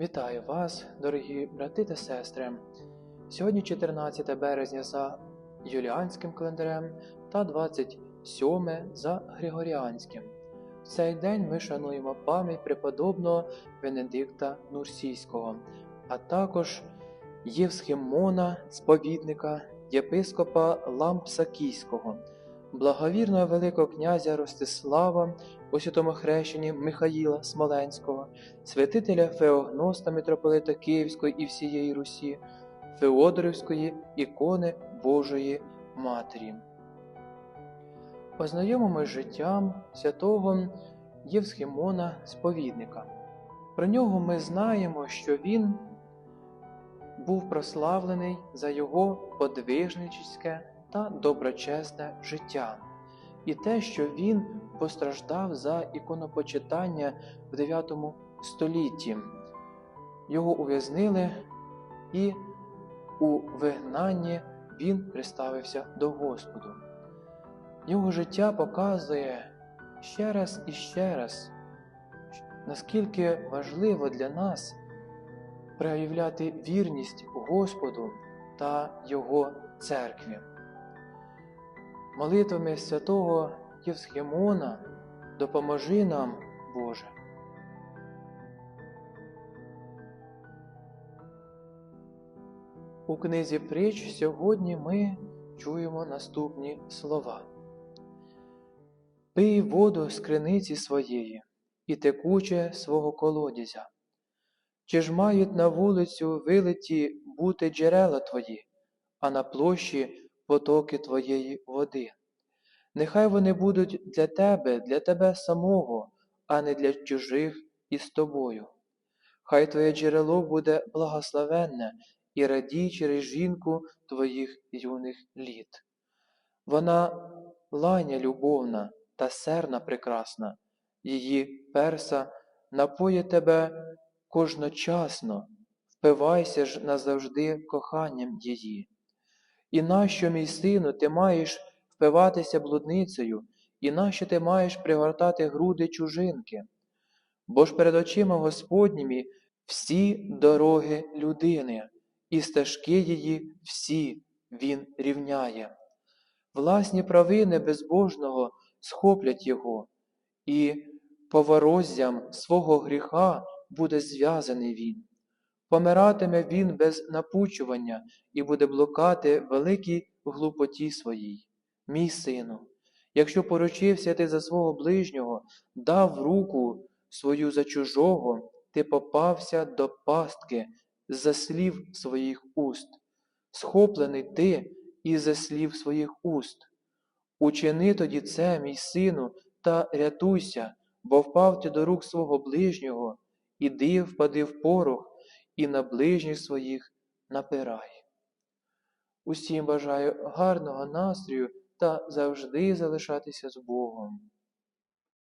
Вітаю вас, дорогі брати та сестри. Сьогодні 14 березня за юліанським календарем та 27 за Григоріанським. В цей день ми шануємо пам'ять преподобного Венедикта Нурсійського, а також Євсхимона, сповідника, єпископа Лампсакійського, благовірного Великого князя Ростислава у святому хрещенні Михаїла Смоленського, святителя Феогноста митрополита Київської і всієї Русі, Феодорівської ікони Божої Матері. Ознайомимо з життям святого Євсхимона Сповідника. Про нього ми знаємо, що він був прославлений за його подвижничське та доброчесне життя, і те, що він постраждав за іконопочитання в 9 столітті. Його ув'язнили, і у вигнанні він приставився до Господу. Його життя показує ще раз і ще раз, наскільки важливо для нас проявляти вірність Господу та Його церкві. Молитвами святого Євсхимона допоможи нам, Боже. У книзі притч сьогодні ми чуємо наступні слова. Пий воду з криниці своєї і текуче свого колодязя. Чи ж мають на вулицю вилиті бути джерела твої, а на площі потоки твоєї води? Нехай вони будуть для тебе, для тебе самого, а не для чужих із тобою. Хай твоє джерело буде благословенне і радій через жінку твоїх юних літ. Вона ланя любовна та серна прекрасна, її перса напоє тебе кожночасно, впивайся ж назавжди коханням її. І нащо, мій сину, ти маєш впиватися блудницею, і нащо ти маєш пригортати груди чужинки? Бо ж перед очима Господніми всі дороги людини, і стежки її всі він рівняє. Власні провини безбожного схоплять його, і повороззям свого гріха буде зв'язаний він. Помиратиме він без напучування і буде блукати великій глупоті своїй. Мій сину, якщо поручився ти за свого ближнього, дав руку свою за чужого, ти попався до пастки за слів своїх уст, схоплений ти із за слів своїх уст. Учини тоді це, мій сину, та рятуйся, бо впав ти до рук свого ближнього, іди впади в порох, і на ближніх своїх напирай. Усім бажаю гарного настрою та завжди залишатися з Богом.